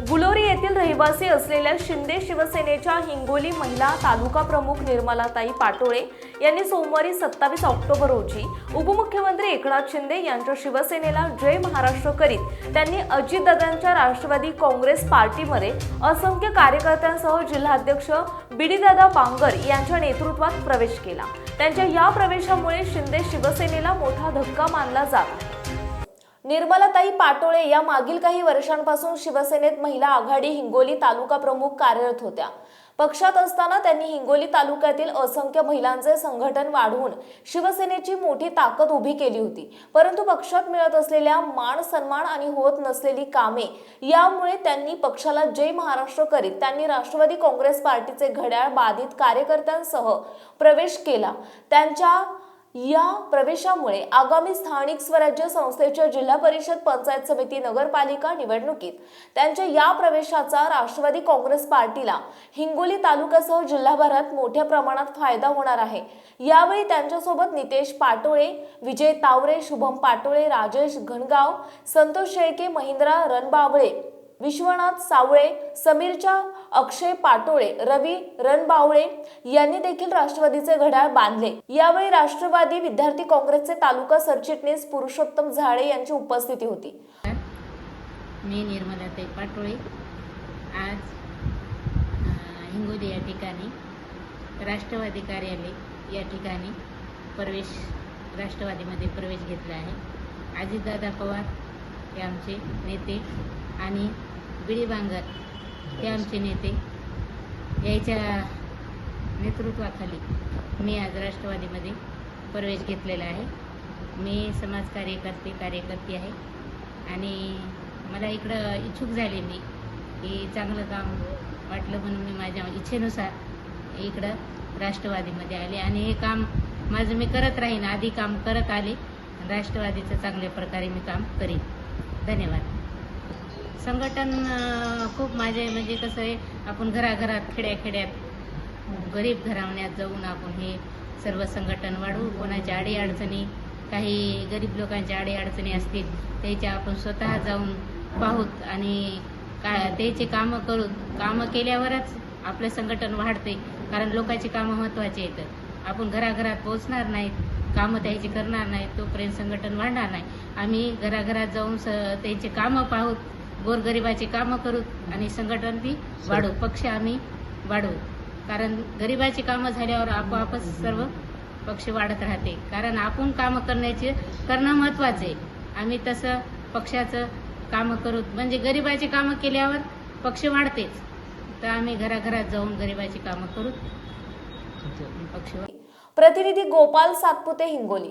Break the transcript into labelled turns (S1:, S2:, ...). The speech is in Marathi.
S1: गुलोरी येथील रहिवासी असलेल्या शिंदे शिवसेनेच्या हिंगोली महिला तालुका प्रमुख निर्मलाताई पाटोळे यांनी सोमवारी सत्तावीस ऑक्टोबर रोजी उपमुख्यमंत्री एकनाथ शिंदे यांच्या शिवसेनेला जय महाराष्ट्र करीत त्यांनी अजितदादांच्या राष्ट्रवादी काँग्रेस पार्टीमध्ये असंख्य कार्यकर्त्यांसह जिल्हाध्यक्ष बिडीदादा पांगर यांच्या नेतृत्वात प्रवेश केला. त्यांच्या या प्रवेशामुळे शिंदे शिवसेनेला मोठा धक्का मानला जात आहे. निर्मलाताई पाटोळे या मागील काही वर्षांपासून शिवसेनेत महिला आघाडी हिंगोली तालुका प्रमुख कार्यरत होत्या. पक्षात असताना त्यांनी हिंगोली तालुक्यातील असंख्य महिलांचे संघटन वाढवून शिवसेनेची मोठी ताकद उभी केली होती. परंतु पक्षात मिळत असलेल्या मान सन्मान आणि होत नसलेली कामे यामुळे त्यांनी पक्षाला जय महाराष्ट्र करीत त्यांनी राष्ट्रवादी काँग्रेस पार्टीचे घड्याळ बाधित कार्यकर्त्यांसह प्रवेश केला. त्यांच्या या प्रवेशामुळे आगामी स्थानिक स्वराज्य संस्थेच्या जिल्हा परिषद पंचायत समिती नगरपालिका निवडणुकीत त्यांच्या या प्रवेशाचा राष्ट्रवादी काँग्रेस पार्टीला हिंगोली तालुक्यासह जिल्हाभरात मोठ्या प्रमाणात फायदा होणार आहे. यावेळी त्यांच्यासोबत नितेश पाटोळे विजय तावरे शुभम पाटोळे राजेश घनगाव संतोष शेळके महिंद्रा रणबावळे विश्वनाथ सावळे समीरच्या अक्षय पाटोळे रवी रणबावळे यांनी देखील राष्ट्रवादीचे घड्याळ बांधले. यावेळी राष्ट्रवादी विद्यार्थी काँग्रेसचे तालुका सरचिटणीस पुरुषोत्तम झाडे यांची उपस्थिती होती.
S2: मी निर्मलाताई पाटोळे. आज हिंगोली या ठिकाणी राष्ट्रवादी कार्यालय या ठिकाणी प्रवेश राष्ट्रवादीमध्ये प्रवेश घेतला आहे. अजितदादा पवार हे आमचे नेते. आणि बिडी बांगर हे आमचे नेते याच्या नेतृत्वाखाली मी आज राष्ट्रवादीमध्ये प्रवेश घेतलेला आहे. मी समाजकार्य करते कार्यकर्ती आहे. आणि मला इकडं इच्छुक झाले मी की चांगलं काम वाटलं म्हणून मी माझ्या इच्छेनुसार इकडं राष्ट्रवादीमध्ये आले. आणि हे काम माझं मी करत राहीन आधी काम करत आले. राष्ट्रवादीचं चांगल्या प्रकारे मी काम करीन. धन्यवाद. संघटन खूप माझे म्हणजे कसं आहे आपण घराघरात खेड्याखेड्यात गरीब घरावण्यात जाऊन आपण हे सर्व संघटन वाढवू. कोणाच्या अडीअडचणी काही गरीब लोकांच्या अडीअडचणी असतील त्याच्या आपण स्वतः जाऊन पाहूत आणि का त्याचे कामं करू कामं केल्यावरच आपलं संघटन वाढते. कारण लोकांची कामं महत्त्वाची आहेत. आपण घराघरात पोहोचणार नाहीत कामं त्याची करणार नाहीत तोपर्यंत संघटन वाढणार नाही. आम्ही घराघरात जाऊन स त्यांचे कामं पाहूत गोरगरिबाची कामं करू आणि संघटन बी वाढवू पक्ष आम्ही वाढवू. कारण गरिबाची कामं झाल्यावर आपोआपच सर्व पक्ष वाढत राहते. कारण आपण कामं करण्याचे करणं महत्त्वाचं आहे आम्ही तसं पक्षाचं कामं करू. म्हणजे गरिबाची कामं केल्यावर पक्ष वाढतेच. तर आम्ही घराघरात जाऊन गरिबाची कामं करू. पक्ष वाढ-
S1: प्रतिनिधी गोपाल सातपुते हिंगोली.